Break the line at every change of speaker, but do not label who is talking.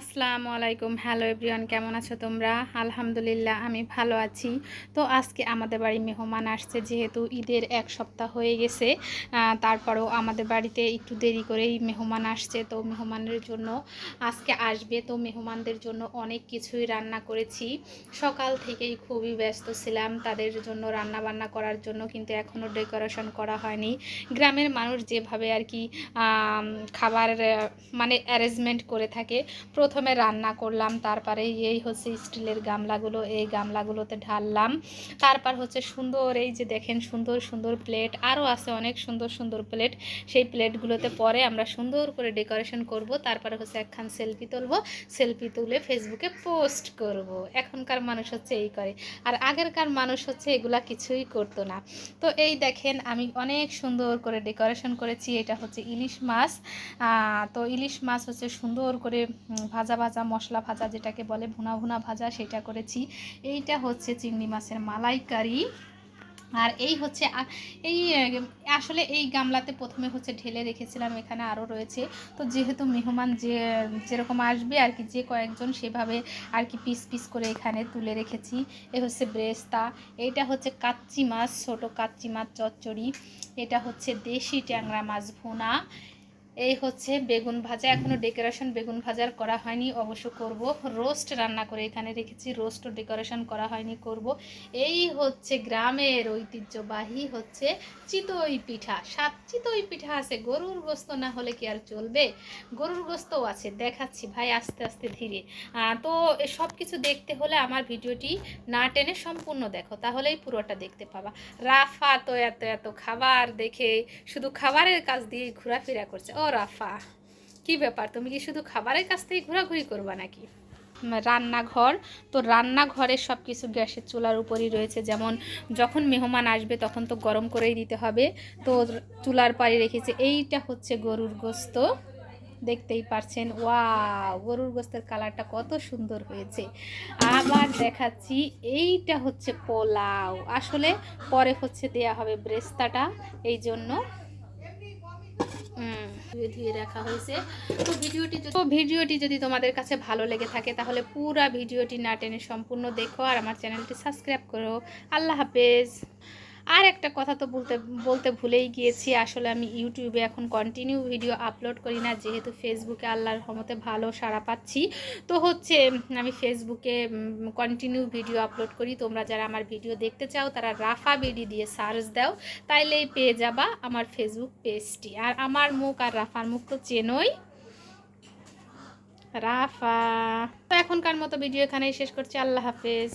আসসালামু আলাইকুম। Hello everyone কেমন আছো তোমরা? আলহামদুলিল্লাহ, আমি ভালো আছি। তো আজকে আমাদের বাড়ি মেহমান আসছে, যেহেতু ঈদের এক সপ্তাহ হয়ে গেছে। তারপরেও আমাদের বাড়িতে একটু দেরি করেই মেহমান আসছে। তো মেহমানের জন্য আজকে আসবে। তো মেহমানদের জন্য অনেক কিছুই রান্না করেছি। সকাল থেকেই খুবই ব্যস্ত ছিলাম। তাদের জন্য রান্না বান্না করার জন্য কিন্তু এখনও ডেকোরেশন করা হয়নি। গ্রামের মানুষ যেভাবে আর কি খাবার মানে অ্যারেঞ্জমেন্ট করে থাকে প্রথমে রান্না করলাম, তারপরে এই হচ্ছে স্টিলের গামলাগুলো, এই গামলাগুলোতে ঢাললাম। তারপর হচ্ছে সুন্দর, এই যে দেখেন সুন্দর সুন্দর প্লেট আরও আছে অনেক সুন্দর সুন্দর প্লেট সেই প্লেটগুলোতে পরে আমরা সুন্দর করে ডেকোরেশন করব, তারপরে হচ্ছে একখান সেলফি তুলবো সেলফি তুলে ফেসবুকে পোস্ট করব। এখনকার মানুষ হচ্ছে এই করে, আর আগেরকার মানুষ হচ্ছে এগুলা কিছুই করতো না। তো এই দেখেন আমি অনেক সুন্দর করে ডেকোরেশন করেছি, এটা হচ্ছে ইলিশ মাছ। তো ইলিশ মাছ হচ্ছে সুন্দর করে ভাজা ভাজা মশলা ভাজা যেটাকে বলে ভুনা ভুনা ভাজা সেটা করেছি। এইটা হচ্ছে চিংড়ি মাছের মালাইকারি। আর এই হচ্ছে এই আসলে এই গামলাতে প্রথমে হচ্ছে ঢেলে রেখেছিলাম, এখানে আরও রয়েছে। তো যেহেতু মেহমান যে, যেরকম আসবে আর কি, যে কয়েকজন সেভাবে আর কি পিস পিস করে এখানে তুলে রেখেছি। এ হচ্ছে ব্রেস্তা এইটা হচ্ছে কাচ্চি মাছ, ছোট কাচ্চি মাছ চচ্চড়ি। এটা হচ্ছে দেশি ট্যাংরা মাছ ভুনা। এই হচ্ছে বেগুন ভাজা। এখনও ডেকোরেশন বেগুন ভাজার করা হয়নি, অবশ্য করব। রোস্ট রান্না করে এখানে রেখেছি, রোস্টও ডেকোরেশন করা হয়নি, করব। এই হচ্ছে গ্রামের ঐতিহ্যবাহী হচ্ছে চিতই পিঠা। সাত চিতই পিঠা আছে, গরুর গোস্ত না হলে কি আর চলবে? গরুর গোস্তও আছে, দেখাচ্ছি ভাই আস্তে আস্তে ধীরে। তো সব কিছু দেখতে হলে আমার ভিডিওটি না টেনে সম্পূর্ণ দেখো, তাহলেই পুরোটা দেখতে পাবা। রাফা তো এত এত খাবার দেখে শুধু খাবারের কাজ দিয়ে ঘোরাফেরা করছে। রাফা কি ব্যাপার, তুমি কি শুধু খাবারের কাছ থেকে ঘোরাঘুরি করবা নাকি? রান্নাঘর, তো রান্নাঘরের সব কিছু গ্যাসের চুলার উপরই রয়েছে। যেমন, যখন মেহমান আসবে তখন তো গরম করেই দিতে হবে। তো চুলার পাড়ে রেখেছে। এইটা হচ্ছে গরুর গোস্ত। দেখতেই পারছেন ওয়া গরুর গোস্তের কালারটা কত সুন্দর হয়েছে। আবার দেখাচ্ছি, এইটা হচ্ছে পোলাও। আসলে পরে হচ্ছে দেয়া হবে ব্রেস্তাটা এই জন্য ধুয়ে ধুয়ে রাখা হয়েছে। তো ভিডিওটি তো ভিডিওটি যদি তোমাদের কাছে ভালো লেগে থাকে, তাহলে পুরা ভিডিওটি না টেনে সম্পূর্ণ দেখো আর আমার চ্যানেলটি সাবস্ক্রাইব করো। আল্লাহ হাফেজ। আর একটা কথা তো বলতে বলতে ভুলেই গিয়েছি, আসলে আমি ইউটিউবে এখন কন্টিনিউ ভিডিও আপলোড করি না, যেহেতু ফেসবুকে আল্লাহর রহমতে ভালো সাড়া পাচ্ছি। তো হচ্ছে, আমি ফেসবুকে কন্টিনিউ ভিডিও আপলোড করি। তোমরা যারা আমার ভিডিও দেখতে চাও, তারা রাফা বিডি দিয়ে সার্চ দাও, তাইলেই পেয়ে যাবা আমার ফেসবুক পেজটি আর আমার মুখ আর রাফার মুখ তো চেনই। রাফা। তো এখনকার মতো ভিডিও এখানেই শেষ করছি। আল্লাহ হাফেজ।